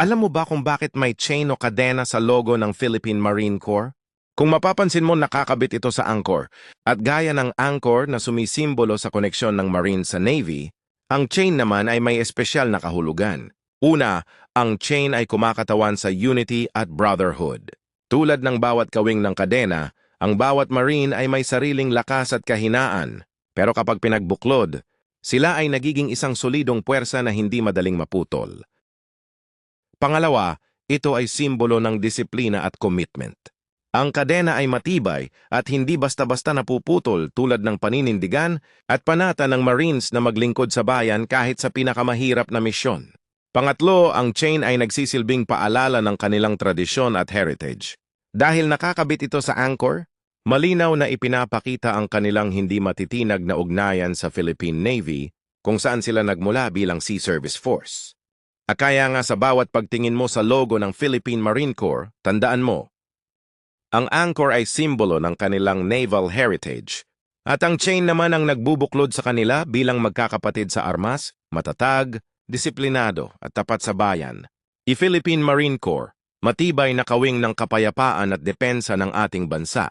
Alam mo ba kung bakit may chain o kadena sa logo ng Philippine Marine Corps? Kung mapapansin mo nakakabit ito sa anchor, at gaya ng anchor na sumisimbolo sa koneksyon ng Marine sa Navy, ang chain naman ay may espesyal na kahulugan. Una, ang chain ay kumakatawan sa unity at brotherhood. Tulad ng bawat kawing ng kadena, ang bawat Marine ay may sariling lakas at kahinaan. Pero kapag pinagbuklod, sila ay nagiging isang solidong puwersa na hindi madaling maputol. Pangalawa, ito ay simbolo ng disiplina at commitment. Ang kadena ay matibay at hindi basta-basta napuputol tulad ng paninindigan at panata ng Marines na maglingkod sa bayan kahit sa pinakamahirap na misyon. Pangatlo, ang chain ay nagsisilbing paalala ng kanilang tradisyon at heritage. Dahil nakakabit ito sa anchor, malinaw na ipinapakita ang kanilang hindi matitinag na ugnayan sa Philippine Navy kung saan sila nagmula bilang Sea Service Force. Akaya nga sa bawat pagtingin mo sa logo ng Philippine Marine Corps, tandaan mo, ang anchor ay simbolo ng kanilang naval heritage at ang chain naman ang nagbubuklod sa kanila bilang magkakapatid sa armas, matatag, disiplinado at tapat sa bayan. I-Philippine Marine Corps, matibay na kawing ng kapayapaan at depensa ng ating bansa.